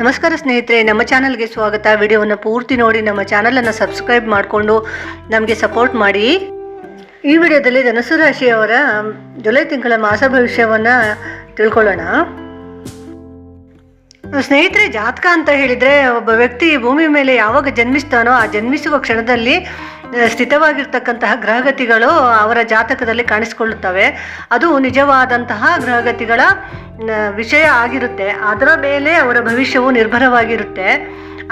ನಮಸ್ಕಾರ ಸ್ನೇಹಿತರೆ, ನಮ್ಮ ಚಾನಲ್ಗೆ ಸ್ವಾಗತ. ವಿಡಿಯೋವನ್ನು ಪೂರ್ತಿ ನೋಡಿ, ನಮ್ಮ ಚಾನಲನ್ನು ಸಬ್ಸ್ಕ್ರೈಬ್ ಮಾಡಿಕೊಂಡು ನಮಗೆ ಸಪೋರ್ಟ್ ಮಾಡಿ. ಈ ವಿಡಿಯೋದಲ್ಲಿ ಧನುಸು ರಾಶಿಯವರ ಜುಲೈ ತಿಂಗಳ ಮಾಸ ಭವಿಷ್ಯವನ್ನು ತಿಳ್ಕೊಳ್ಳೋಣ. ಸ್ನೇಹಿತರೆ, ಜಾತಕ ಅಂತ ಹೇಳಿದರೆ, ಒಬ್ಬ ವ್ಯಕ್ತಿ ಭೂಮಿ ಮೇಲೆ ಯಾವಾಗ ಜನ್ಮಿಸ್ತಾನೋ, ಆ ಜನ್ಮಿಸುವ ಕ್ಷಣದಲ್ಲಿ ಸ್ಥಿತವಾಗಿರ್ತಕ್ಕಂತಹ ಗ್ರಹಗತಿಗಳು ಅವರ ಜಾತಕದಲ್ಲಿ ಕಾಣಿಸ್ಕೊಳ್ಳುತ್ತವೆ. ಅದು ನಿಜವಾದಂತಹ ಗ್ರಹಗತಿಗಳ ವಿಷಯ ಆಗಿರುತ್ತೆ. ಅದರ ಮೇಲೆ ಅವರ ಭವಿಷ್ಯವು ನಿರ್ಭರವಾಗಿರುತ್ತೆ.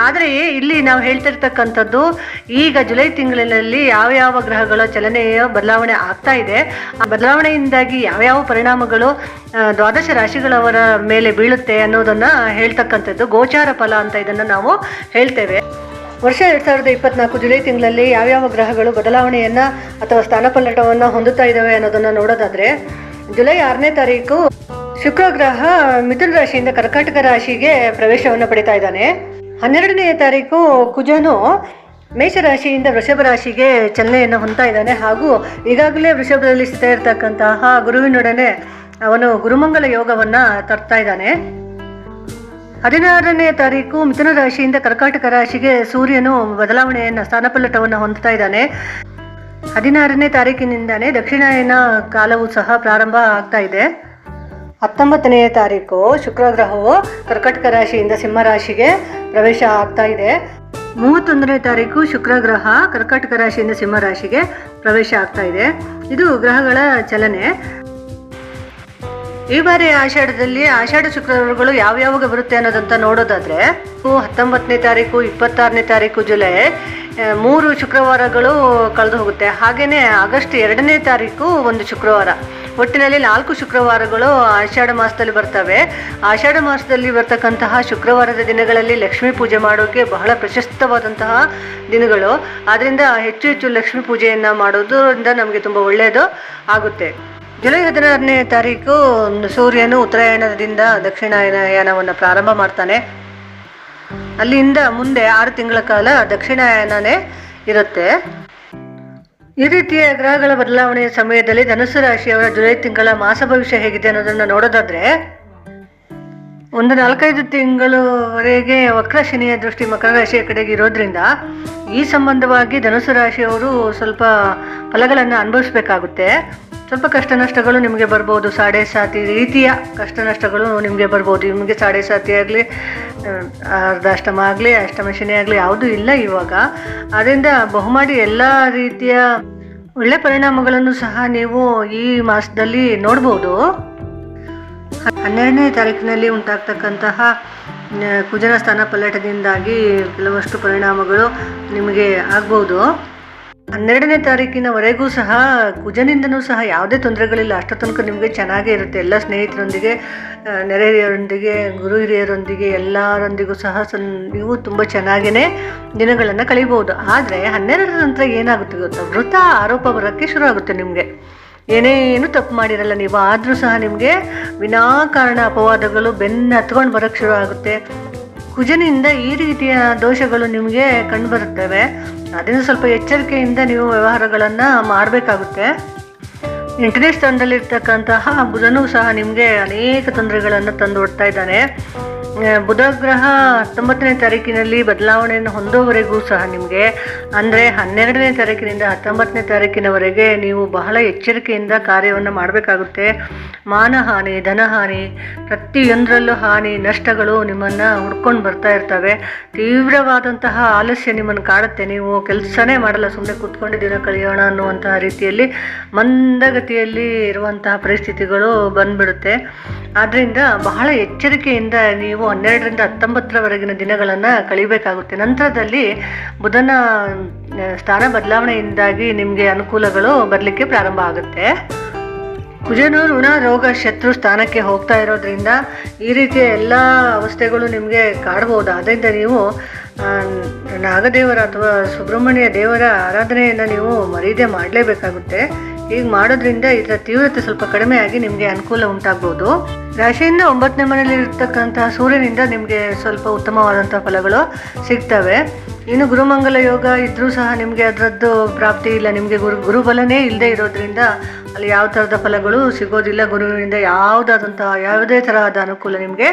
ಆದರೆ ಇಲ್ಲಿ ನಾವು ಹೇಳ್ತಿರ್ತಕ್ಕಂಥದ್ದು, ಈಗ ಜುಲೈ ತಿಂಗಳಿನಲ್ಲಿ ಯಾವ ಯಾವ ಗ್ರಹಗಳ ಚಲನೆಯ ಬದಲಾವಣೆ ಆಗ್ತಾ ಇದೆ, ಆ ಬದಲಾವಣೆಯಿಂದಾಗಿ ಯಾವ್ಯಾವ ಪರಿಣಾಮಗಳು ದ್ವಾದಶ ರಾಶಿಗಳವರ ಮೇಲೆ ಬೀಳುತ್ತೆ ಅನ್ನೋದನ್ನು ಹೇಳ್ತಕ್ಕಂಥದ್ದು ಗೋಚಾರ ಫಲ ಅಂತ ಇದನ್ನು ನಾವು ಹೇಳ್ತೇವೆ. ವರ್ಷ ಎರಡು ಸಾವಿರದ ಇಪ್ಪತ್ನಾಲ್ಕು ಜುಲೈ ತಿಂಗಳಲ್ಲಿ ಯಾವ್ಯಾವ ಗ್ರಹಗಳು ಬದಲಾವಣೆಯನ್ನ ಅಥವಾ ಸ್ಥಾನಪಲ್ಲಟವನ್ನು ಹೊಂದುತ್ತಾ ಇದ್ದಾವೆ ಅನ್ನೋದನ್ನ ನೋಡೋದಾದ್ರೆ, ಜುಲೈ ಆರನೇ ತಾರೀಕು ಶುಕ್ರ ಗ್ರಹ ಮಿಥುನ ರಾಶಿಯಿಂದ ಕರ್ಕಾಟಕ ರಾಶಿಗೆ ಪ್ರವೇಶವನ್ನು ಪಡಿತಾ ಇದ್ದಾನೆ. ಹನ್ನೆರಡನೇ ತಾರೀಕು ಕುಜನು ಮೇಷರಾಶಿಯಿಂದ ವೃಷಭ ರಾಶಿಗೆ ಚಲನೆಯನ್ನು ಹೊಂದ್ತಾ ಇದ್ದಾನೆ. ಹಾಗೂ ಈಗಾಗಲೇ ವೃಷಭದಲ್ಲಿ ಸ್ಥಿತ ಇರತಕ್ಕಂತಹ ಗುರುವಿನೊಡನೆ ಅವನು ಗುರುಮಂಗಲ ಯೋಗವನ್ನ ತರ್ತಾ ಇದ್ದಾನೆ. ಹದಿನಾರನೇ ತಾರೀಕು ಮಿಥುನ ರಾಶಿಯಿಂದ ಕರ್ಕಾಟಕ ರಾಶಿಗೆ ಸೂರ್ಯನು ಬದಲಾವಣೆಯನ್ನು, ಸ್ಥಾನಪಲ್ಲಟವನ್ನು ಹೊಂದುತ್ತಾ ಇದ್ದಾನೆ. ಹದಿನಾರನೇ ತಾರೀಕಿನಿಂದಾನೇ ದಕ್ಷಿಣಾಯನ ಕಾಲವು ಸಹ ಪ್ರಾರಂಭ ಆಗ್ತಾ ಇದೆ. ಹತ್ತೊಂಬತ್ತನೆಯ ತಾರೀಕು ಶುಕ್ರ ಗ್ರಹವು ಕರ್ಕಟಕ ರಾಶಿಯಿಂದ ಸಿಂಹ ರಾಶಿಗೆ ಪ್ರವೇಶ ಆಗ್ತಾ ಇದೆ. ಮೂವತ್ತೊಂದನೇ ತಾರೀಕು ಶುಕ್ರ ಗ್ರಹ ಕರ್ಕಾಟಕ ರಾಶಿಯಿಂದ ಸಿಂಹ ರಾಶಿಗೆ ಪ್ರವೇಶ ಆಗ್ತಾ ಇದೆ. ಇದು ಗ್ರಹಗಳ ಚಲನೆ. ಈ ಬಾರಿ ಆಷಾಢದಲ್ಲಿ ಆಷಾಢ ಶುಕ್ರವಾರಗಳು ಯಾವ್ಯಾವಾಗ ಬರುತ್ತೆ ಅನ್ನೋದಂತ ನೋಡೋದಾದ್ರೆ ಹತ್ತೊಂಬತ್ತನೇ ತಾರೀಕು, ಇಪ್ಪತ್ತಾರನೇ ತಾರೀಕು ಜುಲೈ ಮೂರು ಶುಕ್ರವಾರಗಳು ಕಳೆದು ಹೋಗುತ್ತೆ. ಹಾಗೆಯೇ ಆಗಸ್ಟ್ ಎರಡನೇ ತಾರೀಕು ಒಂದು ಶುಕ್ರವಾರ. ಒಟ್ಟಿನಲ್ಲಿ ನಾಲ್ಕು ಶುಕ್ರವಾರಗಳು ಆಷಾಢ ಮಾಸದಲ್ಲಿ ಬರ್ತವೆ. ಆಷಾಢ ಮಾಸದಲ್ಲಿ ಬರ್ತಕ್ಕಂತಹ ಶುಕ್ರವಾರದ ದಿನಗಳಲ್ಲಿ ಲಕ್ಷ್ಮೀ ಪೂಜೆ ಮಾಡೋಕೆ ಬಹಳ ಪ್ರಶಸ್ತವಾದಂತಹ ದಿನಗಳು. ಆದ್ರಿಂದ ಹೆಚ್ಚು ಹೆಚ್ಚು ಲಕ್ಷ್ಮೀ ಪೂಜೆಯನ್ನು ಮಾಡೋದ್ರಿಂದ ನಮಗೆ ತುಂಬ ಒಳ್ಳೆಯದು ಆಗುತ್ತೆ. ಜುಲೈ ಹದಿನಾರನೇ ತಾರೀಕು ಸೂರ್ಯನು ಉತ್ತರಾಯಣದಿಂದ ದಕ್ಷಿಣಾಯನವನ್ನು ಪ್ರಾರಂಭ ಮಾಡ್ತಾನೆ. ಅಲ್ಲಿಂದ ಮುಂದೆ ಆರು ತಿಂಗಳ ಕಾಲ ದಕ್ಷಿಣಾಯನೇ ಇರುತ್ತೆ. ಈ ರೀತಿಯ ಗ್ರಹಗಳ ಬದಲಾವಣೆಯ ಸಮಯದಲ್ಲಿ ಧನುಸು ರಾಶಿಯವರ ಜುಲೈ ತಿಂಗಳ ಮಾಸ ಭವಿಷ್ಯ ಹೇಗಿದೆ ಅನ್ನೋದನ್ನು ನೋಡೋದಾದ್ರೆ, ಒಂದು ನಾಲ್ಕೈದು ತಿಂಗಳವರೆಗೆ ವಕ್ರ ಶನಿಯ ದೃಷ್ಟಿ ಮಕರ ರಾಶಿಯ ಕಡೆಗೆ ಇರೋದ್ರಿಂದ ಈ ಸಂಬಂಧವಾಗಿ ಧನುಸು ರಾಶಿಯವರು ಸ್ವಲ್ಪ ಫಲಗಳನ್ನು ಅನುಭವಿಸ್ಬೇಕಾಗುತ್ತೆ. ಸ್ವಲ್ಪ ಕಷ್ಟ ನಷ್ಟಗಳು ನಿಮಗೆ ಬರ್ಬೋದು. ಸಾಡೆ ಸಾತಿ ರೀತಿಯ ಕಷ್ಟ ನಷ್ಟಗಳು ನಿಮಗೆ ಬರ್ಬೋದು. ನಿಮಗೆ ಸಾಡೆ ಸಾತಿ ಆಗಲಿ ಅರ್ಧಾಷ್ಟಮ ಆಗಲಿ, ಅಷ್ಟಮ ಶನಿ ಆಗಲಿ ಯಾವುದೂ ಇಲ್ಲ ಇವಾಗ. ಅದರಿಂದ ಬಹುಮಾಡಿ ಎಲ್ಲ ರೀತಿಯ ಒಳ್ಳೆ ಪರಿಣಾಮಗಳನ್ನು ಸಹ ನೀವು ಈ ಮಾಸದಲ್ಲಿ ನೋಡ್ಬೋದು. ಹನ್ನೆರಡನೇ ತಾರೀಕಿನಲ್ಲಿ ಉಂಟಾಗ್ತಕ್ಕಂತಹ ಕುಜನ ಸ್ಥಾನ ಪಲ್ಲಟದಿಂದಾಗಿ ಕೆಲವಷ್ಟು ಪರಿಣಾಮಗಳು ನಿಮಗೆ ಆಗ್ಬೋದು. ಹನ್ನೆರಡನೇ ತಾರೀಕಿನವರೆಗೂ ಸಹ ಕುಜನಿಂದನೂ ಸಹ ಯಾವುದೇ ತೊಂದರೆಗಳಿಲ್ಲ. ಅಷ್ಟ ತನಕ ನಿಮಗೆ ಚೆನ್ನಾಗೇ ಇರುತ್ತೆ. ಎಲ್ಲ ಸ್ನೇಹಿತರೊಂದಿಗೆ ಆ, ನೆರೆ ಹಿರಿಯರೊಂದಿಗೆ ಗುರು ಹಿರಿಯರೊಂದಿಗೆ ಎಲ್ಲರೊಂದಿಗೂ ಸಹ ಸನ್ ನೀವು ತುಂಬ ಚೆನ್ನಾಗೇ ದಿನಗಳನ್ನು ಕಳಿಬೋದು ಆದರೆ ಹನ್ನೆರಡರ ನಂತರ ಏನಾಗುತ್ತೆ ಗೊತ್ತಾ? ವೃತ ಆರೋಪ ಬರೋಕ್ಕೆ ಶುರು ಆಗುತ್ತೆ ನಿಮಗೆ. ಏನೇನು ತಪ್ಪು ಮಾಡಿರಲ್ಲ ನೀವು ಆದರೂ ಸಹ ನಿಮಗೆ ವಿನಾಕಾರಣ ಅಪವಾದಗಳು ಬೆನ್ನು ಹತ್ಕೊಂಡು ಬರೋಕ್ಕೆ ಶುರು ಆಗುತ್ತೆ. ಕುಜನಿಂದ ಈ ರೀತಿಯ ದೋಷಗಳು ನಿಮಗೆ ಕಂಡುಬರುತ್ತವೆ ಅದನ್ನು ಸ್ವಲ್ಪ ಎಚ್ಚರಿಕೆಯಿಂದ ನೀವು ವ್ಯವಹಾರಗಳನ್ನು ಮಾಡಬೇಕಾಗುತ್ತೆ. ಎಂಟನೇ ಸ್ಥಾನದಲ್ಲಿರ್ತಕ್ಕಂತಹ ಬುಧನೂ ಸಹ ನಿಮಗೆ ಅನೇಕ ತೊಂದರೆಗಳನ್ನು ತಂದು ಹೊಡ್ತಾ ಇದ್ದಾನೆ ಬುಧ ಗ್ರಹ ಹತ್ತೊಂಬತ್ತನೇ ತಾರೀಕಿನಲ್ಲಿ ಬದಲಾವಣೆಯನ್ನು ಹೊಂದೋವರೆಗೂ ಸಹ ನಿಮಗೆ, ಅಂದರೆ ಹನ್ನೆರಡನೇ ತಾರೀಕಿನಿಂದ ಹತ್ತೊಂಬತ್ತನೇ ತಾರೀಕಿನವರೆಗೆ ನೀವು ಬಹಳ ಎಚ್ಚರಿಕೆಯಿಂದ ಕಾರ್ಯವನ್ನು ಮಾಡಬೇಕಾಗುತ್ತೆ. ಮಾನಹಾನಿ, ಧನಹಾನಿ, ಪ್ರತಿಯೊಂದರಲ್ಲೂ ಹಾನಿ, ನಷ್ಟಗಳು ನಿಮ್ಮನ್ನು ಹುಡ್ಕೊಂಡು ಬರ್ತಾ ಇರ್ತವೆ. ತೀವ್ರವಾದಂತಹ ಆಲಸ್ಯ ನಿಮ್ಮನ್ನು ಕಾಡುತ್ತೆ. ನೀವು ಕೆಲಸನೇ ಮಾಡಲ್ಲ ಸುಮ್ಮನೆ ಕೂತ್ಕೊಂಡು ದಿನ ಕಳೆಯೋಣ ಅನ್ನುವಂತಹ ರೀತಿಯಲ್ಲಿ ಮಂದಗತಿಯಲ್ಲಿ ಇರುವಂತಹ ಪರಿಸ್ಥಿತಿಗಳು ಬಂದ್ಬಿಡುತ್ತೆ. ಆದ್ದರಿಂದ ಬಹಳ ಎಚ್ಚರಿಕೆಯಿಂದ ನೀವು ಹನ್ನೆರಡರಿಂದ ಹತ್ತೊಂಬತ್ತರವರೆಗಿನ ದಿನಗಳನ್ನು ಕಳಿಬೇಕಾಗುತ್ತೆ. ನಂತರದಲ್ಲಿ ಬುಧನ ಸ್ಥಾನ ಬದಲಾವಣೆಯಿಂದಾಗಿ ನಿಮಗೆ ಅನುಕೂಲಗಳು ಬರಲಿಕ್ಕೆ ಪ್ರಾರಂಭ ಆಗುತ್ತೆ. ಕುಜನು ಋಣ ರೋಗ ಶತ್ರು ಸ್ಥಾನಕ್ಕೆ ಹೋಗ್ತಾ ಇರೋದ್ರಿಂದ ಈ ರೀತಿಯ ಎಲ್ಲ ಅವಸ್ಥೆಗಳು ನಿಮಗೆ ಕಾಡ್ಬೋದು. ಅದರಿಂದ ನೀವು ನಾಗದೇವರ ಅಥವಾ ಸುಬ್ರಹ್ಮಣ್ಯ ದೇವರ ಆರಾಧನೆಯನ್ನು ನೀವು ಮರೀದೆ ಮಾಡಲೇಬೇಕಾಗುತ್ತೆ. ಹೀಗೆ ಮಾಡೋದ್ರಿಂದ ಇದರ ತೀವ್ರತೆ ಸ್ವಲ್ಪ ಕಡಿಮೆ ಆಗಿ ನಿಮಗೆ ಅನುಕೂಲ ಉಂಟಾಗ್ಬೋದು. ರಾಶಿಯಿಂದ ಒಂಬತ್ತನೇ ಮನೆಯಲ್ಲಿ ಇರ್ತಕ್ಕಂತಹ ಸೂರ್ಯನಿಂದ ನಿಮಗೆ ಸ್ವಲ್ಪ ಉತ್ತಮವಾದಂಥ ಫಲಗಳು ಸಿಗ್ತವೆ. ಇನ್ನು ಗುರುಮಂಗಲ ಯೋಗ ಇದ್ದರೂ ಸಹ ನಿಮಗೆ ಅದರದ್ದು ಪ್ರಾಪ್ತಿ ಇಲ್ಲ. ನಿಮಗೆ ಗುರು, ಗುರುಬಲನೇ ಇಲ್ಲದೆ ಇರೋದ್ರಿಂದ ಅಲ್ಲಿ ಯಾವ ಥರದ ಫಲಗಳು ಸಿಗೋದಿಲ್ಲ. ಗುರುವಿನಿಂದ ಯಾವುದಾದಂತಹ, ಯಾವುದೇ ತರಹದ ಅನುಕೂಲ ನಿಮಗೆ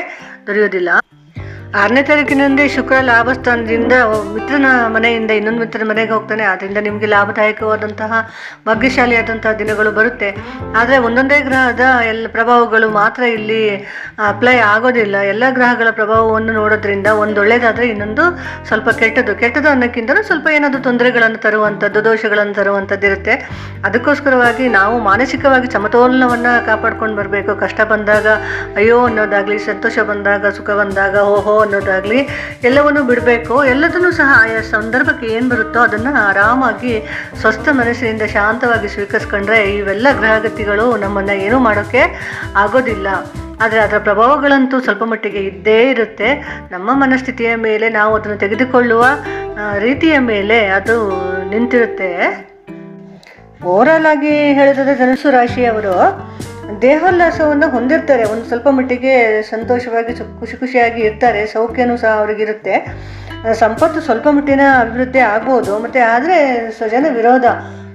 ದೊರೆಯೋದಿಲ್ಲ. ಆರನೇ ತಾರೀಕಿನಂದೇ ಶುಕ್ರ ಲಾಭಸ್ಥಾನದಿಂದ ಮಿತ್ರನ ಮನೆಯಿಂದ ಇನ್ನೊಂದು ಮಿತ್ರನ ಮನೆಗೆ ಹೋಗ್ತಾನೆ. ಆದ್ದರಿಂದ ನಿಮಗೆ ಲಾಭದಾಯಕವಾದಂತಹ ಭಾಗ್ಯಶಾಲಿಯಾದಂತಹ ದಿನಗಳು ಬರುತ್ತೆ. ಆದರೆ ಒಂದೊಂದೇ ಗ್ರಹದ ಎಲ್ಲ ಪ್ರಭಾವಗಳು ಮಾತ್ರ ಇಲ್ಲಿ ಅಪ್ಲೈ ಆಗೋದಿಲ್ಲ. ಎಲ್ಲ ಗ್ರಹಗಳ ಪ್ರಭಾವವನ್ನು ನೋಡೋದ್ರಿಂದ ಒಂದು ಒಳ್ಳೆಯದಾದರೆ ಇನ್ನೊಂದು ಸ್ವಲ್ಪ ಕೆಟ್ಟದ್ದು. ಕೆಟ್ಟದ್ದು ಅನ್ನೋಕ್ಕಿಂತಲೂ ಸ್ವಲ್ಪ ಏನಾದರೂ ತೊಂದರೆಗಳನ್ನು ತರುವಂಥದ್ದು, ದೋಷಗಳನ್ನು ತರುವಂಥದ್ದು ಇರುತ್ತೆ. ಅದಕ್ಕೋಸ್ಕರವಾಗಿ ನಾವು ಮಾನಸಿಕವಾಗಿ ಸಮತೋಲನವನ್ನು ಕಾಪಾಡ್ಕೊಂಡು ಬರಬೇಕು. ಕಷ್ಟ ಬಂದಾಗ ಅಯ್ಯೋ ಅನ್ನೋದಾಗಲಿ, ಸಂತೋಷ ಬಂದಾಗ, ಸುಖ ಬಂದಾಗ, ಓಹೋ ಅನ್ನೋದಾಗಲಿ ಎಲ್ಲವನ್ನೂ ಬಿಡಬೇಕು, ಎಲ್ಲದನ್ನು ಸಹ ಆಯಾ ಸಂದರ್ಭಕ್ಕೆ ಏನು ಬರುತ್ತೋ ಅದನ್ನು ಆರಾಮಾಗಿ ಸ್ವಸ್ಥ ಮನಸ್ಸಿನಿಂದ ಶಾಂತವಾಗಿ ಸ್ವೀಕರಿಸ್ಕೊಂಡ್ರೆ ಇವೆಲ್ಲ ಗ್ರಹಗತಿಗಳು ನಮ್ಮನ್ನು ಏನೂ ಮಾಡೋಕ್ಕೆ ಆಗೋದಿಲ್ಲ. ಆದರೆ ಅದರ ಪ್ರಭಾವಗಳಂತೂ ಸ್ವಲ್ಪ ಮಟ್ಟಿಗೆ ಇದ್ದೇ ಇರುತ್ತೆ. ನಮ್ಮ ಮನಸ್ಥಿತಿಯ ಮೇಲೆ ನಾವು ಅದನ್ನು ತೆಗೆದುಕೊಳ್ಳುವ ರೀತಿಯ ಮೇಲೆ ಅದು ನಿಂತಿರುತ್ತೆ. ಓವರಾಲ್ ಆಗಿ ಹೇಳಿದ್ರೆ ಧನುಸು ರಾಶಿಯವರು ದೇಹೋಲ್ಲಾಸವನ್ನು ಹೊಂದಿರ್ತಾರೆ. ಒಂದು ಸ್ವಲ್ಪ ಮಟ್ಟಿಗೆ ಸಂತೋಷವಾಗಿ ಖುಷಿ ಖುಷಿಯಾಗಿ ಇರ್ತಾರೆ. ಸೌಖ್ಯನೂ ಸಹ ಅವ್ರಿಗಿರುತ್ತೆ. ಸಂಪತ್ತು ಸ್ವಲ್ಪ ಮಟ್ಟಿನ ಅಭಿವೃದ್ಧಿ ಆಗ್ಬೋದು. ಮತ್ತು ಆದರೆ ಸ್ವಜನ ವಿರೋಧ,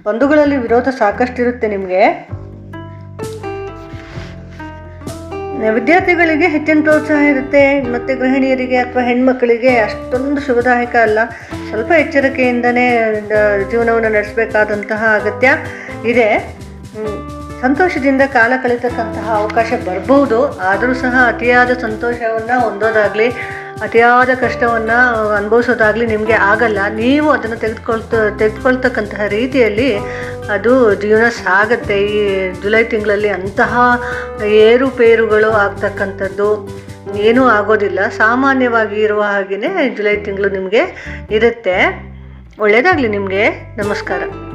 ಬಂಧುಗಳಲ್ಲಿ ವಿರೋಧ ಸಾಕಷ್ಟು ಇರುತ್ತೆ ನಿಮಗೆ ವಿದ್ಯಾರ್ಥಿಗಳಿಗೆ ಹೆಚ್ಚಿನ ಪ್ರೋತ್ಸಾಹ ಇರುತ್ತೆ. ಮತ್ತು ಗೃಹಿಣಿಯರಿಗೆ ಅಥವಾ ಹೆಣ್ಮಕ್ಕಳಿಗೆ ಅಷ್ಟೊಂದು ಶುಭದಾಯಕ ಅಲ್ಲ. ಸ್ವಲ್ಪ ಎಚ್ಚರಿಕೆಯಿಂದನೇ ಜೀವನವನ್ನು ನಡೆಸಬೇಕಾದಂತಹ ಅಗತ್ಯ ಇದೆ. ಸಂತೋಷದಿಂದ ಕಾಲ ಕಳೀತಕ್ಕಂತಹ ಅವಕಾಶ ಬರಬಹುದು ಆದರೂ ಸಹ ಅತಿಯಾದ ಸಂತೋಷವನ್ನು ಹೊಂದೋದಾಗಲಿ, ಅತಿಯಾದ ಕಷ್ಟವನ್ನು ಅನುಭವಿಸೋದಾಗಲಿ ನಿಮಗೆ ಆಗಲ್ಲ. ನೀವು ಅದನ್ನು ತೆಗೆದುಕೊಳ್ತ, ತೆಗೆದುಕೊಳ್ತಕ್ಕಂತಹ ರೀತಿಯಲ್ಲಿ ಅದು ಜೀವನ ಸಾಗತ್ತೆ. ಈ ಜುಲೈ ತಿಂಗಳಲ್ಲಿ ಅಂತಹ ಏರುಪೇರುಗಳು ಆಗ್ತಕ್ಕಂಥದ್ದು ಏನೂ ಆಗೋದಿಲ್ಲ. ಸಾಮಾನ್ಯವಾಗಿ ಇರುವ ಹಾಗೆಯೇ ಜುಲೈ ತಿಂಗಳು ನಿಮಗೆ ಇರುತ್ತೆ. ಒಳ್ಳೆಯದಾಗಲಿ ನಿಮಗೆ. ನಮಸ್ಕಾರ.